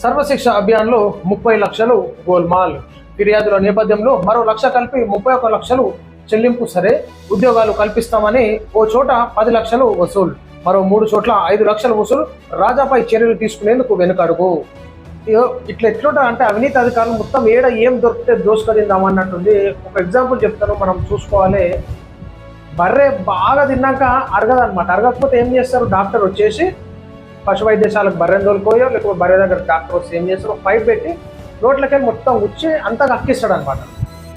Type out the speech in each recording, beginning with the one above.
సర్వశిక్ష అభియాన్లో ముప్పై లక్షలు గోల్మాల్. ఫిర్యాదుల నేపథ్యంలో మరో లక్ష కలిపి ముప్పై ఒక లక్షలు చెల్లింపు సరే ఉద్యోగాలు కల్పిస్తామని ఓ చోట పది లక్షలు వసూలు. మరో మూడు చోట్ల ఐదు లక్షల వసూలు రాజాపై చర్యలు తీసుకునేందుకు వెనుకడుగు. ఇగో ఇట్లా ఎట్లుంటా అంటే అవినీతి అధికారులు మొత్తం ఏడ ఏం దొరికితే దోసుకదిందామన్నట్టుంది. ఒక ఎగ్జాంపుల్ చెప్తాను మనం చూసుకోవాలి. బర్రె బాగా తిన్నాక అరగదనమాట అరగకపోతే ఏం చేస్తారు? డాక్టర్ వచ్చేసి పశు వైద్యశాలకు బర్రెని తోలుకోయో లేకపోతే బర్రె దగ్గర డాక్టర్ సేమ్ ఏం చేస్తారు పైప్ పెట్టి రోడ్లకి మొత్తం ఉచ్చి అంతా కక్కిస్తాడు అనమాట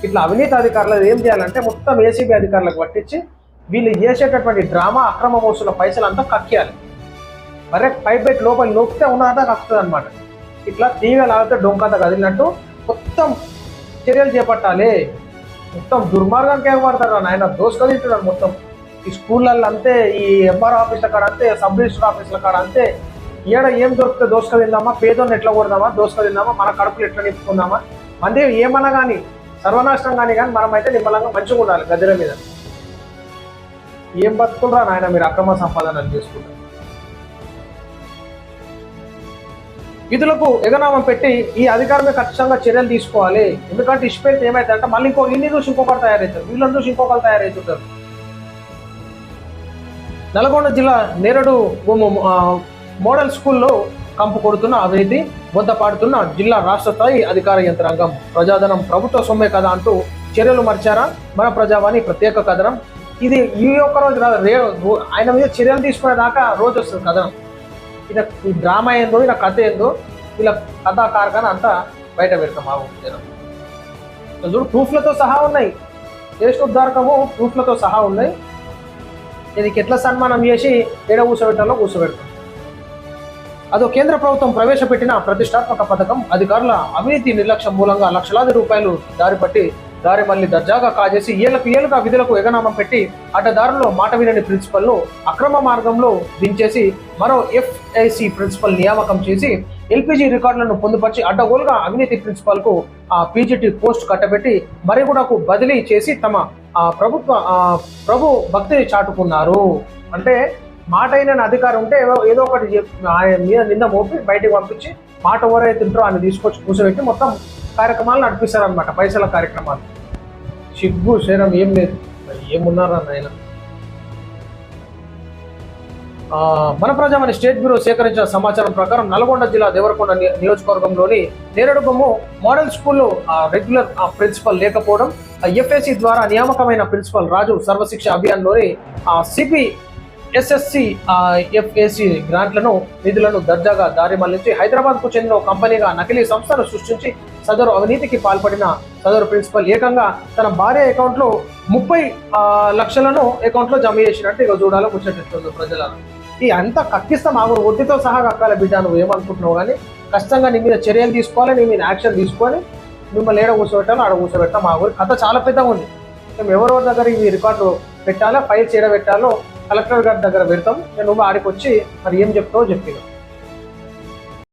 ఇట్లా అవినీతి అధికారులు ఏం చేయాలంటే మొత్తం ఏసీబీ అధికారులకు పట్టించి వీళ్ళు చేసేటటువంటి డ్రామా అక్రమ మోసుల పైసలు అంతా కక్కియాలి. మరే పైప్ పెట్టి లోపల నొక్కితే ఉన్నదా కక్కుతుంది అనమాట ఇట్లా తీగ లాగితే డొంకంత కదిలినట్టు మొత్తం చర్యలు చేపట్టాలి. మొత్తం దుర్మార్గానికి ఏం పడతారు ఆయన దోసుకొని మొత్తం. ఈ స్కూళ్ళల్లో అంతే ఈ ఎంఆర్ ఆఫీసుల కాడ అంతే సబ్ రిజిస్టర్ ఆఫీసుల కాడ అంతే. ఏడ ఏం దొరికితే దోసుక తిందామా పేదోని ఎట్లా కొడదామా దోసుక తిందామా మన కడుపులు ఎట్లా నింపుకుందామా? అంటే ఏమన్నా కానీ సర్వనాశనం కానీ కానీ మనం అయితే నిమ్మలంగా మంచిగా ఉండాలి గదిల మీద. ఏం బతుకులరా నాయన మీరు అక్రమ సంపాదన చేసుకుంటారు విధులకు ఎగనామం పెట్టి ఈ అధికారమే ఖచ్చితంగా చర్యలు తీసుకోవాలి. ఎందుకంటే ఇష్టపెడితే ఏమైందంటే మళ్ళీ ఇంకో ఇన్ని చూసి ఇంకొకరు తయారవుతారు. వీళ్ళని చూసి ఇంకొకరు తయారవుతుంటారు. నల్గొండ జిల్లా నేరడు మోడల్ స్కూల్లో కంపు కొడుతున్న అవినీతి బొంత పాడుతున్న జిల్లా రాష్ట్ర స్థాయి అధికార యంత్రాంగం. ప్రజాధనం ప్రభుత్వ సొమ్మే కదా అంటూ చర్యలు మర్చారా? మన ప్రజావాణి ప్రత్యేక కథనం. ఇది ఈ ఒక్క రోజు రే ఆయన మీద చర్యలు తీసుకునేదాకా రోజు వస్తుంది కథనం. ఇలా ఈ డ్రామా ఏందో ఇలా కథ ఏందో ఇలా కథా కార్ఖాన అంతా బయట పెడతాం ఆ జనం. చూడు ప్రూఫ్లతో సహా ఉన్నాయి. దేశోద్ధారకము ప్రూఫ్లతో సహా ఉన్నాయి. దీనికి ఎట్లా సన్మానం చేసి ఏడ కూర్చోబెట్టాలో కూర్చోబెడతాం అదో కేంద్ర ప్రభుత్వం ప్రవేశపెట్టిన ప్రతిష్టాత్మక పథకం అధికారుల అవినీతి నిర్లక్ష్యం మూలంగా లక్షలాది రూపాయలు దారి పట్టి దారి మళ్ళీ దర్జాగా కాజేసి ఏళ్ళకు ఏళ్ళుగా విధులకు ఎగనామం పెట్టి అడ్డదారుల్లో మాట వినని ప్రిన్సిపల్ను అక్రమ మార్గంలో దించేసి మరో ఎఫ్ఐసి ప్రిన్సిపల్ నియామకం చేసి ఎల్పిజి రికార్డులను పొందుపరిచి అడ్డగోలుగా అవినీతి ప్రిన్సిపల్కు ఆ పీజీటీ పోస్ట్ కట్టబెట్టి మరిగూడకు బదిలీ చేసి తమ ఆ ప్రభుత్వ ప్రభు భక్తిని చాటుకున్నారు. అంటే మాట అయిన అధికారం ఉంటే ఏదో ఏదో ఒకటి చెప్- ఆయన మీద నింద మోపి బయటకు పంపించి మాట ఎవరైతే తింటారో ఆయన తీసుకొచ్చి కూర్చోబెట్టి మొత్తం కార్యక్రమాలు నడిపిస్తారనమాట పైసల కార్యక్రమాలు. సిగ్గు శరం ఏం లేదు. మరి ఏమున్నారా నాయన మన ప్రజామని స్టేట్ బ్యూరో సేకరించిన సమాచారం ప్రకారం నల్గొండ జిల్లా దేవరకొండ ని- నియోజకవర్గంలోని నేరడుగమ్ము మోడల్ స్కూల్లో ఆ, రెగ్యులర్ ప్రిన్సిపల్ లేకపోవడం ఎఫ్ఎస్సి ద్వారా నియామకమైన ప్రిన్సిపల్ రాజు సర్వశిక్ష అభియాన్లోని సిపి ఎస్ఎస్సి ఎఫ్ఏసి గ్రాంట్లను నిధులను దర్జాగా దారి మళ్ళించి హైదరాబాద్కు చెందిన కంపెనీగా నకిలీ సంస్థను సృష్టించి సదరు అవినీతికి పాల్పడిన సదరు ప్రిన్సిపల్ ఏకంగా తన భార్య అకౌంట్లో ముప్పై లక్షలను అకౌంట్లో జమ చేసినట్టు ఇక చూడాలో ముచ్చటిస్తుంది ప్రజలను ఈ అంత కక్కిస్తాం ఆగు వడ్డీతో సహా కక్కాల బిడ్డ నువ్వు ఏమనుకుంటున్నావు కానీ కష్టంగా నీ మీద చర్యలు తీసుకోవాలి నీ మీద యాక్షన్ తీసుకొని మిమ్మల్ని ఏడ కూర్చోబెట్టాలో ఆడ కూర్చోబెట్టాం మా ఊరి. కథ చాలా పెద్దగా ఉంది. మేము ఎవరెవరి దగ్గర ఈ రికార్డు పెట్టాలో ఫైల్స్ ఏడ పెట్టాలో కలెక్టర్ గారి దగ్గర పెడతాం నేను ఆడికి వచ్చి మరి ఏం చెప్తావో చెప్పిన.